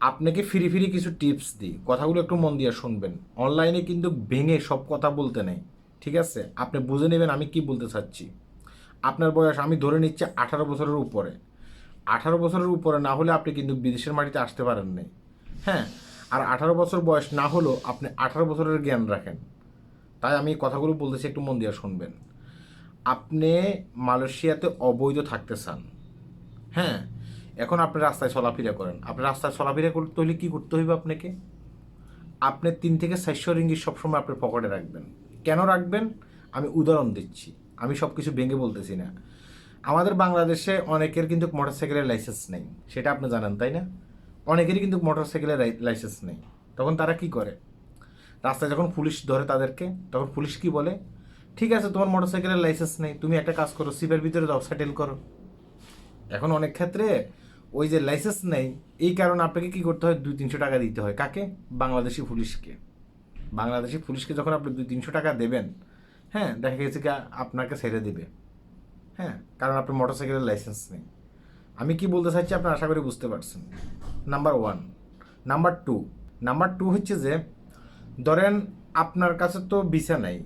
আপনাকে ফিরি ফিরি কিছু টিপস দিই। কথাগুলো একটু মন দিয়ে শুনবেন। অনলাইনে কিন্তু ভেঙে সব কথা বলতে নেই, ঠিক আছে? আপনি বুঝে নেবেন আমি কি বলতে চাচ্ছি। আপনার বয়স আমি ধরে নিচ্ছি আঠারো বছরের উপরে। আঠারো বছরের উপরে না হলে আপনি কিন্তু বিদেশের মাটিতে আসতে পারেন নাই। হ্যাঁ? আর আঠারো বছর বয়স না হলেও আপনি আঠারো বছরের জ্ঞান রাখেন। তাই আমি কথাগুলো বলতেছি একটু মন দিয়ে শুনবেন। আপনি মালয়েশিয়াতে অবৈধ থাকতে চান। হ্যাঁ? এখন আপনি রাস্তায় চলাফেরা করেন। আপনি রাস্তায় চলাফেরা করতে হলে কী করতে হইবে আপনাকে? আপনি তিন থেকে চারশো রিঙ্গি সবসময় আপনার পকেটে রাখবেন। কেন রাখবেন? আমি উদাহরণ দিচ্ছি। আমি সব কিছু ভেঙে বলতেছি না। আমাদের বাংলাদেশে অনেকের কিন্তু মোটরসাইকেলের লাইসেন্স নেই। সেটা আপনি জানেন, তাই না? অনেকেরই কিন্তু মোটরসাইকেলের লাইসেন্স নেই। তখন তারা কি করে? রাস্তায় যখন পুলিশ ধরে তাদেরকে, তখন পুলিশ কি বলে? ঠিক আছে, তোমার মোটরসাইকেলের লাইসেন্স নেই। তুমি একটা কাজ করো, সিপের ভিতরে যাও সেটেল করো। এখন অনেক ক্ষেত্রে ওই যে লাইসেন্স নেই, এই কারণে আপনাকে কি করতে হয়? দুই, তিনশো টাকা দিতে হয়। কাকে? বাংলাদেশি পুলিশকে। বাংলাদেশি পুলিশকে যখন আপনি দুই, তিনশো টাকা দেবেন হ্যাঁ দেখা গেছে কি আপনাকে ছেড়ে দেবে। হ্যাঁ কারণ আপনার মোটরসাইকেলের লাইসেন্স নেই। আমি কি বলতে চাইছি আপনি আশা করি বুঝতে পারছেন। Number one number two number two হচ্ছে যে, ধরেন আপনার কাছে তো ভিসা নেই।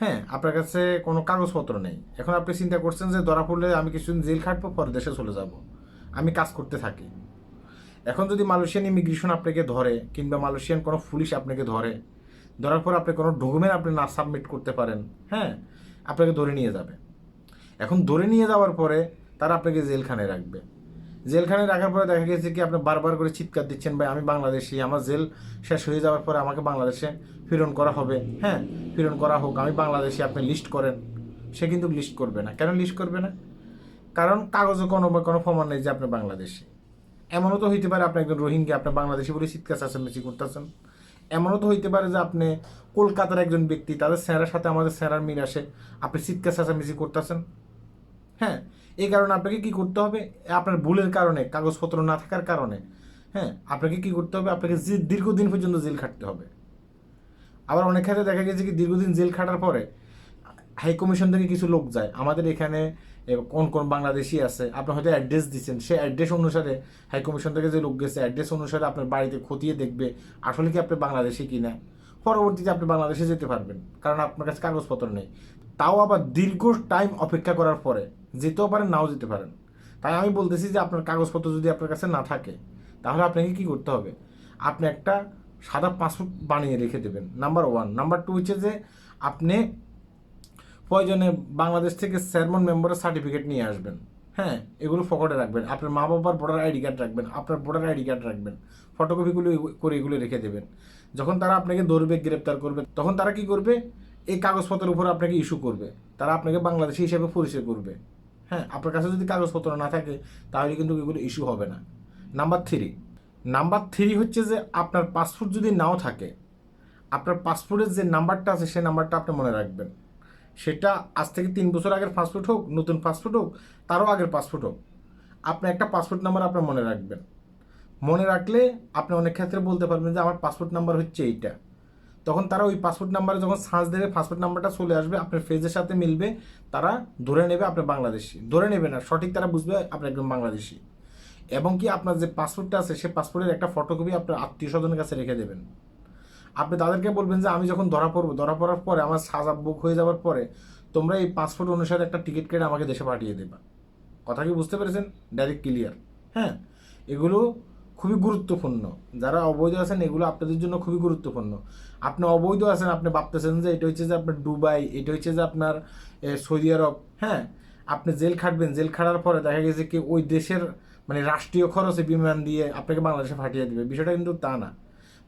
হ্যাঁ আপনার কাছে কোনো কাগজপত্র নেই। এখন আপনি চিন্তা করছেন যে ধরা পড়লে আমি কিছুদিন জেল খাটবো, পরে দেশে চলে যাব। আমি কাজ করতে থাকি। এখন যদি মালয়েশিয়ান ইমিগ্রেশন আপনাকে ধরে কিংবা মালয়েশিয়ান কোনো পুলিশ আপনাকে ধরে, ধরার পর আপনি কোনো ডকুমেন্ট আপনি না সাবমিট করতে পারেন হ্যাঁ আপনাকে ধরে নিয়ে যাবে। এখন ধরে নিয়ে যাওয়ার পরে তারা আপনাকে জেলখানে রাখবে। জেলখানে রাখার পরে দেখা গেছে কি আপনি বারবার করে চিৎকার দিচ্ছেন, ভাই, আমি বাংলাদেশি, আমার জেল শেষ হয়ে যাওয়ার পরে আমাকে বাংলাদেশে প্রেরণ করা হবে হ্যাঁ প্রেরণ করা হোক, আমি বাংলাদেশি, আপনি লিস্ট করেন। সে কিন্তু লিস্ট করবে না। কেন লিস্ট করবে না? কারণ কাগজে কোনো বা কোনো প্রমাণ নেই যে আপনি বাংলাদেশি। এমনও তো হইতে পারে আপনি একজন রোহিঙ্গা, আপনি বাংলাদেশি বলে চিৎকার চেঁচামেচি করতেছেন। এমনও তো হইতে পারে যে আপনি কলকাতার একজন ব্যক্তি, তাদের স্যারের সাথে আমাদের স্যারার মিল আসে, আপনি চিৎকার চেঁচামেচি করতেছেন। হ্যাঁ এই কারণে আপনাকে কি করতে হবে? আপনার ভুলের কারণে, কাগজপত্র না থাকার কারণে হ্যাঁ আপনাকে কি করতে হবে? আপনাকে দীর্ঘদিন পর্যন্ত জেল খাটতে হবে। আবার অনেক ক্ষেত্রে দেখা গেছে কি, দীর্ঘদিন জেল খাটার পরে হাইকমিশন থেকে কিছু লোক যায়। আমাদের এখানে কোন কোন বাংলাদেশি আছে আপনি হয়তো অ্যাড্রেস দিচ্ছেন সেই অ্যাড্রেস অনুসারে হাই কমিশন থেকে যে লোক গেছে অ্যাড্রেস অনুসারে আপনার বাড়িতে খতিয়ে দেখবে, আসলে কি আপনি বাংলাদেশি কিনা। পরবর্তীতে আপনি বাংলাদেশে যেতে পারবেন, কারণ আপনার কাছে কাগজপত্র নেই। তাও আবার দীর্ঘ টাইম অপেক্ষা করার পরে, যেতেও পারেন, নাও যেতে পারেন। তাই আমি বলতেছি যে আপনার কাগজপত্র যদি আপনার কাছে না থাকে, তাহলে আপনাকে কি করতে হবে? আপনি একটা সাদা পাসপোর্ট বানিয়ে রেখে দেবেন নাম্বার ওয়ান নাম্বার টু হচ্ছে যে আপনি প্রয়োজনে বাংলাদেশ থেকে চেয়ারম্যান মেম্বারের সার্টিফিকেট নিয়ে আসবেন? হ্যাঁ এগুলো পকেটে রাখবেন। আপনার মা বাবার ভোটার আইডি কার্ড রাখবেন, আপনার ভোটার আইডি কার্ড রাখবেন। ফটোকপিগুলো করে এগুলো রেখে দেবেন। যখন তারা আপনাকে ধরবে, গ্রেপ্তার করবে, তখন তারা কি করবে? এই কাগজপত্রের উপর আপনাকে ইস্যু করবে। তারা আপনাকে বাংলাদেশি হিসেবে পরিচয় করবে। হ্যাঁ আপনার কাছে যদি কাগজপত্র না থাকে, তাহলে কিন্তু এগুলো ইস্যু হবে না। নাম্বার থ্রি নাম্বার থ্রি হচ্ছে যে, আপনার পাসপোর্ট যদি নাও থাকে, আপনার পাসপোর্টের যে নাম্বারটা আছে, সেই নাম্বারটা আপনি মনে রাখবেন। সেটা আজ থেকে তিন বছর আগের পাসপোর্ট হোক, নতুন পাসপোর্ট হোক, তারও আগের পাসপোর্ট হোক। আপনি একটা পাসপোর্ট নাম্বার আপনার মনে রাখবেন। মনে রাখলে আপনি অনেক ক্ষেত্রে বলতে পারবেন যে, আমার পাসপোর্ট নাম্বার হচ্ছে এইটা। তখন তারা ওই পাসপোর্ট নাম্বারে যখন সার্চ দেবে পাসপোর্ট নাম্বারটা চলে আসবে, আপনার ফেজের সাথে মিলবে, তারা ধরে নেবে আপনি বাংলাদেশি। ধরে নেবে না, সঠিক তারা বুঝবে আপনি একজন বাংলাদেশি। এবং কি আপনার যে পাসপোর্টটা আছে সেই পাসপোর্টের একটা ফটোকপি আপনার আত্মীয় স্বজনের কাছে রেখে দেবেন। আপনি তাদেরকে বলবেন যে আমি যখন ধরা পড়ব, ধরা পড়ার পরে আমার সাজা বুক হয়ে যাওয়ার পরে তোমরা এই পাসপোর্ট অনুসারে একটা টিকিট কেটে আমাকে দেশে পাঠিয়ে দেবা। কথা কি বুঝতে পেরেছেন? ডাইরেক্ট ক্লিয়ার হ্যাঁ? এগুলো খুবই গুরুত্বপূর্ণ। যারা অবৈধ আছেন, এগুলো আপনাদের জন্য খুবই গুরুত্বপূর্ণ। আপনি অবৈধ আছেন, আপনি ভাবতেছেন যে এটা হচ্ছে যে আপনার দুবাই, এটা হচ্ছে যে আপনার সৌদি আরব। হ্যাঁ? আপনি জেল খাটবেন, জেল খাটার পরে দেখা গেছে কি ওই দেশের মানে রাষ্ট্রীয় খরচে বিমান দিয়ে আপনাকে বাংলাদেশে পাঠিয়ে দেবে। বিষয়টা কিন্তু তা না।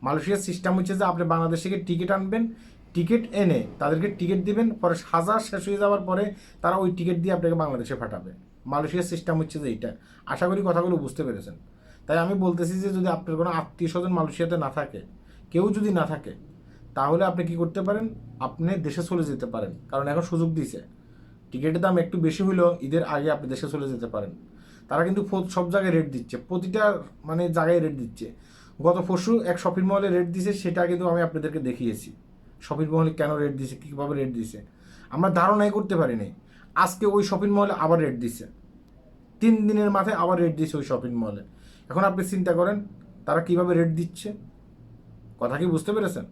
মালয়েশিয়ার সিস্টেম হচ্ছে যে আপনি বাংলাদেশ থেকে টিকিট আনবেন টিকিট এনে তাদেরকে টিকিট দিবেন, পরে সাজা শেষ হয়ে যাওয়ার পরে তারা ওই টিকিট দিয়ে আপনাকে বাংলাদেশে পাঠাবে। মালয়েশিয়ার সিস্টেম হচ্ছে যে এইটা। আশা করি কথাগুলো বুঝতে পেরেছেন। তাই আমি বলতেছি যে যদি আপনার কোনো আত্মীয় স্বজন মালয়েশিয়াতে না থাকে, কেউ যদি না থাকে, তাহলে আপনি কি করতে পারেন? আপনি দেশে চলে যেতে পারেন। কারণ এখন সুযোগ দিয়েছে টিকিটের দাম একটু বেশি হলেও ঈদের আগে আপনি দেশে চলে যেতে পারেন। তারা কিন্তু সব জায়গায় রেট দিচ্ছে। প্রতিটা মানে জায়গায় রেট দিচ্ছে। গত পরশু এক শপিং মলে রেট দিছে, সেটা কিন্তু আমি আপনাদেরকে দেখিয়েছি। শপিং মলে কেন রেট দিছে কীভাবে রেট দিছে? আমরা ধারণাই করতে পারি নাই। আজকে ওই শপিং মলে আবার রেট দিছে। তিন দিনের মাথায় আবার রেট দিছে ওই শপিং মলে। এখন আপনি চিন্তা করেন, তারা কীভাবে রেট দিচ্ছে? কথা কি বুঝতে পেরেছেন?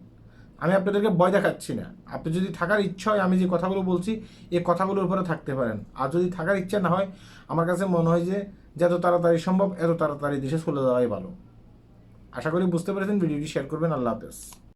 আমি আপনাদেরকে ভয় দেখাচ্ছি না। আপনি যদি থাকার ইচ্ছা হয়, আমি যে কথাগুলো বলছি এই কথাগুলোর উপরে থাকতে পারেন। আর যদি থাকার ইচ্ছা না হয়, আমার কাছে মনে হয় যে, যত তাড়াতাড়ি সম্ভব, এত তাড়াতাড়ি দেশে চলে যাওয়াই ভালো। আশা করি বুঝতে পেরেছেন ভিডিওটি শেয়ার করবেন আল্লাহ হাফেজ।